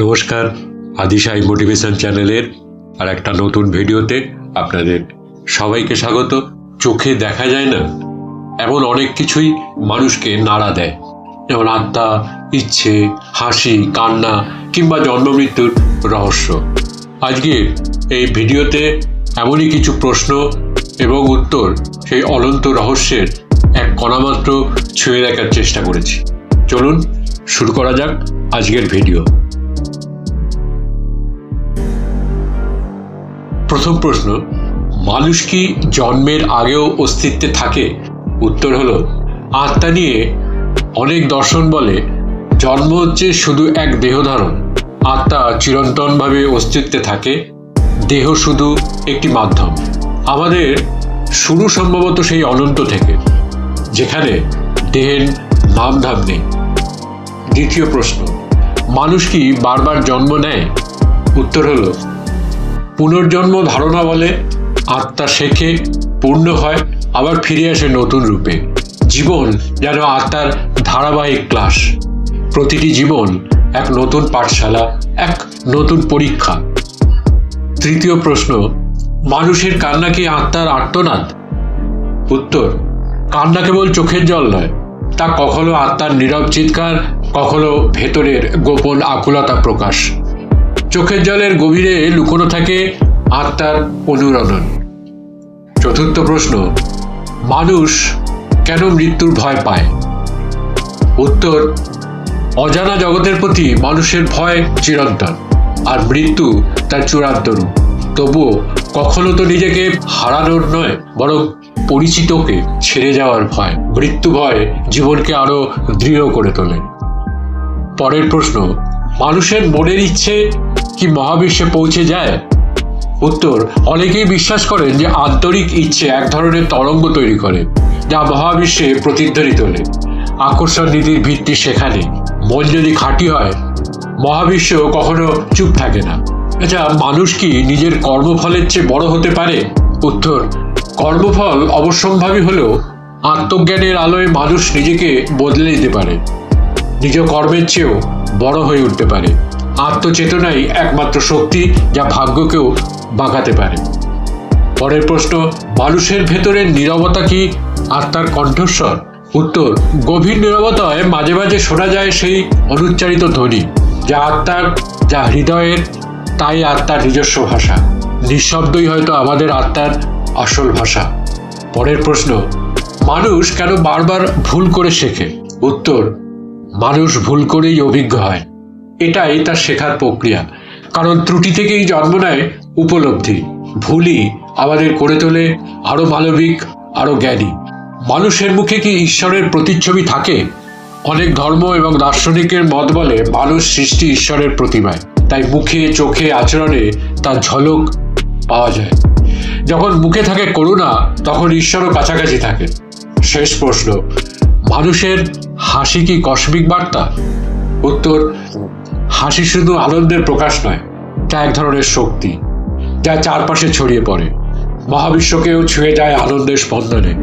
নমস্কার, আদিশাই মোটিভেশন চ্যানেলের আর একটা নতুন ভিডিওতে আপনাদের সবাইকে স্বাগত। চোখে দেখা যায় না, এমন অনেক কিছুই মানুষকে নাড়া দেয়। যেমন আত্মা, ইচ্ছে, হাসি, কান্না কিংবা জন্মমৃত্যুর রহস্য। আজকে এই ভিডিওতে এমনই কিছু প্রশ্ন এবং উত্তর সেই অনন্ত রহস্যের এক কণামাত্র ছুঁয়ে দেখার চেষ্টা করেছি। চলুন শুরু করা যাক আজকের ভিডিও। প্রথম প্রশ্ন, মানুষ কি জন্মের আগেও অস্তিত্বে থাকে? উত্তর হলো, আত্মা নিয়ে অনেক দর্শন বলে, জন্ম হচ্ছে শুধু এক দেহধারণ আত্মা চিরন্তনভাবে অস্তিত্বে থাকে, দেহ শুধু একটি মাধ্যম। আমাদের শুরু সম্ভবত সেই অনন্ত থেকে, যেখানে দেহের নামধাম নেই। দ্বিতীয় প্রশ্ন, মানুষ কি বারবার জন্ম নেয়? উত্তর হলো পুনর্জন্ম ধারণা বলে আত্মা শেখে, পূর্ণ হয়, আবার ফিরে আসে নতুন রূপে। জীবন যেন আত্মার ধারাবাহিক ক্লাস। প্রতিটি জীবন এক নতুন পাঠশালা, এক নতুন পরীক্ষা। তৃতীয় প্রশ্ন, মানুষের কান্না কি আত্মার আর্তনাদ? উত্তর, কান্না কেবল চোখের জল নয়, তা কখনো আত্মার নীরব চিৎকার, কখনো ভেতরের গোপন আকুলতা প্রকাশ। চোখের জলের গভীরে লুকোনো থাকে আত্মার অনুরণন। চতুর্থ প্রশ্ন, মানুষ কেন মৃত্যুর ভয় পায়? উত্তর, অজানা জগতের প্রতি মানুষের ভয় চিরন্তন, আর মৃত্যু তার চূড়ান্ত রূপ। তবুও কখনো তো নিজেকে হারানোর নয়, বরং পরিচিতকে ছেড়ে যাওয়ার ভয়। মৃত্যু ভয় জীবনকে আরও দৃঢ় করে তোলে। পরের প্রশ্ন, মানুষের মনের ইচ্ছে কি মহাবিশ্বে পৌঁছে যায়? উত্তর, অনেকেই বিশ্বাস করেন যে আন্তরিক ইচ্ছে এক ধরনের তরঙ্গ তৈরি করে, যা মহাবিশ্বে প্রতিধ্বনি তোলে আকর্ষণ নীতির ভিত্তি সেখানে। মন যদি খাঁটি হয় মহাবিশ্ব কখনো চুপ থাকে না। আচ্ছা মানুষ কি নিজের কর্মফলের চেয়ে বড় হতে পারে? উত্তর, কর্মফল অবশ্যম্ভাবী হলেও আত্মজ্ঞানের আলোয় মানুষ নিজেকে বদলে দিতে পারে। নিজ কর্মের চেয়েও বড় হয়ে উঠতে পারে। আত্মচেতনাই একমাত্র শক্তি যা ভাগ্যকেও বাঁকাতে পারে। পরের প্রশ্ন, মানুষের ভেতরের নীরবতা কি আত্মার কণ্ঠস্বর? উত্তর, গভীর নীরবতায় মাঝে মাঝে শোনা যায় সেই অনুচ্চারিত ধ্বনি, যা আত্মার, যা হৃদয়ের, তাই আত্মার নিজস্ব ভাষা। নিঃশব্দই হয়তো আমাদের আত্মার আসল ভাষা। পরের প্রশ্ন, মানুষ কেন বারবার ভুল করে শেখে? উত্তর, মানুষ ভুল করেই অভিজ্ঞ হয়। এটাই তার শেখার প্রক্রিয়া। কারণ ত্রুটি থেকেই জন্ম নেয় উপলব্ধি, ভুলই আমাদের করে তোলে, আরও মানবিক আরও জ্ঞানী। মানুষের মুখে কি ঈশ্বরের প্রতিচ্ছবি থাকে? অনেক ধর্ম এবং দার্শনিকের মত বলে মানুষ সৃষ্টি ঈশ্বরের প্রতিমায়। তাই মুখে, চোখে, আচরণে তার ঝলক পাওয়া যায়। যখন মুখে থাকে করুণা, তখন ঈশ্বরও কাছাকাছি থাকে। শেষ প্রশ্ন, মানুষের হাসি কি কসমিক বার্তা? উত্তর হাসি শুধু আনন্দের প্রকাশ নয়, তা এক ধরনের শক্তি, যা চারপাশে ছড়িয়ে পড়ে। মহাবিশ্বকেও ছুঁয়ে যায় আনন্দের স্পন্দনে।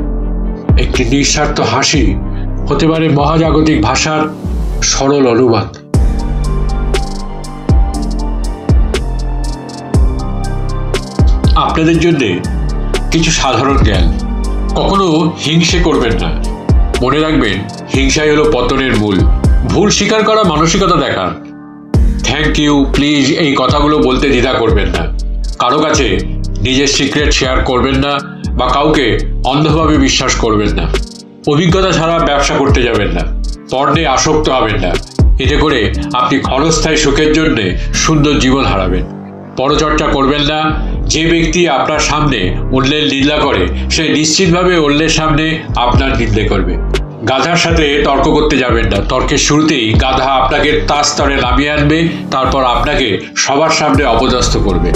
একটি নিঃস্বার্থ হাসি হতে পারে মহাজাগতিক ভাষার সরল অনুবাদ। আপনাদের জন্য কিছু সাধারণ জ্ঞান। কখনো হিংসে করবেন না। মনে রাখবেন, হিংসাই হলো পতনের মূল। ভুল স্বীকার করা মানসিকতা দেখা থ্যাংক ইউ প্লিজ এই কথাগুলো বলতে দ্বিধা করবেন না। কারও কাছে নিজের সিক্রেট শেয়ার করবেন না বা কাউকে অন্ধভাবে বিশ্বাস করবেন না। অভিজ্ঞতা ছাড়া ব্যবসা করতে যাবেন না। পর্ণে আসক্ত হবেন না। এতে করে আপনি ক্ষণস্থায়ী সুখের জন্যে সুন্দর জীবন হারাবেন। পরচর্চা করবেন না। যে ব্যক্তি আপনার সামনে অন্যের নিন্দা করে, সে নিশ্চিতভাবে অন্যের সামনে আপনার নিন্দে করবে। গাধার সাথে তর্ক করতে যাবেন না। তর্কের শুরুতেই গাধা আপনাকে তার স্তরে নামিয়ে আনবে, তারপর আপনাকে সবার সামনে অপদস্থ করবে।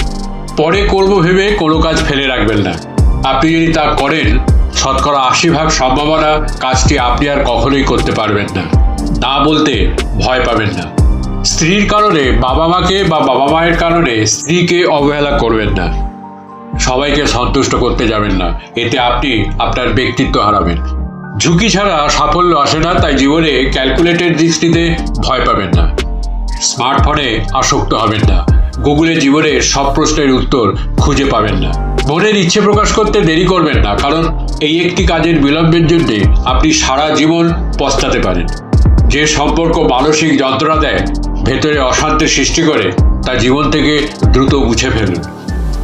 পরে করব ভেবে কোনো কাজ ফেলে রাখবেন না। আপনি যদি তা করেন, শতকরা আশি ভাগ সম্ভাবনা কাজটি আপনি আর কখনোই করতে পারবেন না। না বলতে ভয় পাবেন না। স্ত্রীর কারণে বাবা মাকে বা বাবা মায়ের কারণে স্ত্রীকে অবহেলা করবেন না। সবাইকে সন্তুষ্ট করতে যাবেন না। এতে আপনি আপনার ব্যক্তিত্ব হারাবেন। ঝুঁকি ছাড়া সাফল্য আসে না, তাই জীবনে ক্যালকুলেটেড দৃষ্টিতে ভয় পাবেন না। স্মার্টফোনে আসক্ত হবেন না। গুগলে জীবনের সব প্রশ্নের উত্তর খুঁজে পাবেন না। মনের ইচ্ছে প্রকাশ করতে দেরি করবেন না, কারণ এই একটি কাজের বিলম্বের জন্য আপনি সারা জীবন পস্তাতে পারেন। যে সম্পর্ক মানসিক যন্ত্রণা দেয়, ভেতরে অশান্তির সৃষ্টি করে, তা জীবন থেকে দ্রুত মুছে ফেলুন।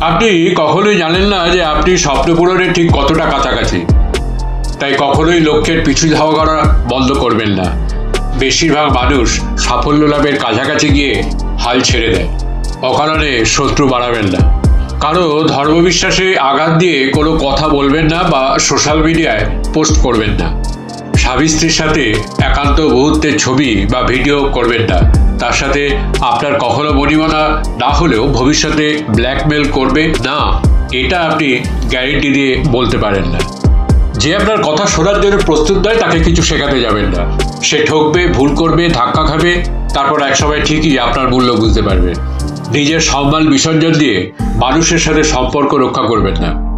আপনি কখনোই জানেন না যে আপনি স্বপ্ন পূরণের ঠিক কতটা কাছাকাছি। তাই কখনোই লক্ষ্যের পিছু ধাওয়া করা বন্ধ করবেন না। বেশিরভাগ মানুষ সাফল্য লাভের কাছাকাছি গিয়ে হাল ছেড়ে দেয়। অকারণে শত্রু বাড়াবেন না। কারও ধর্মবিশ্বাসে আঘাত দিয়ে কোনো কথা বলবেন না বা সোশ্যাল মিডিয়ায় পোস্ট করবেন না। স্বামী স্ত্রীর সাথে একান্ত মুহূর্তের ছবি বা ভিডিও করবেন না। তার সাথে আপনার কখনো বনিমনা না হলেও ভবিষ্যতে ব্ল্যাকমেল করবে না। এটা আপনি গ্যারেন্টি দিয়ে বলতে পারেন না। যে আপনার কথা শোনার জন্য প্রস্তুত নয়, তাকে কিছু শেখাতে যাবেন না। সে ঠকবে, ভুল করবে, ধাক্কা খাবে, তারপর একসময় ঠিকই আপনার মূল্য বুঝতে পারবে। নিজের সম্মান বিসর্জন দিয়ে মানুষের সাথে সম্পর্ক রক্ষা করবেন না।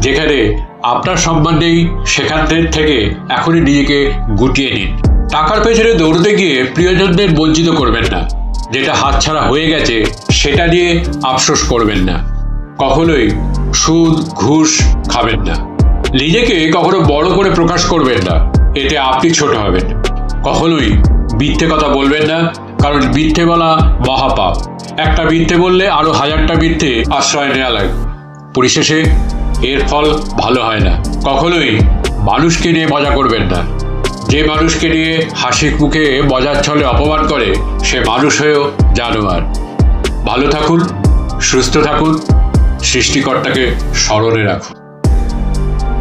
যেখানে আপনার সম্মান নেই, সেখান থেকে এখনই নিজেকে গুটিয়ে নিন। টাকার পেছনে দৌড়তে গিয়ে প্রিয়জনদের বঞ্চিত করবেন না। যেটা হাতছাড়া হয়ে গেছে, সেটা নিয়ে আফসোস করবেন না। কখনোই সুদ, ঘুষ খাবেন না। নিজেকে কখনো বড় করে প্রকাশ করবেন না। এতে আপনি ছোট হবেন। কখনোই মিথ্যে কথা বলবেন না, কারণ মিথ্যে বলা মহাপাপ। একটা মিথ্যে বললে আরও হাজারটা মিথ্যে আশ্রয় নেওয়া লাগে পরিশেষে এর ফল ভালো হয় না। কখনোই মানুষকে নিয়ে মজা করবেন না। যে মানুষকে নিয়ে হাসি মুখে মজার ছলে অপমান করে, সে মানুষ হয়েও জানোয়ার। ভালো থাকুন, সুস্থ থাকুন, সৃষ্টিকর্তাকে স্মরণে রাখুন।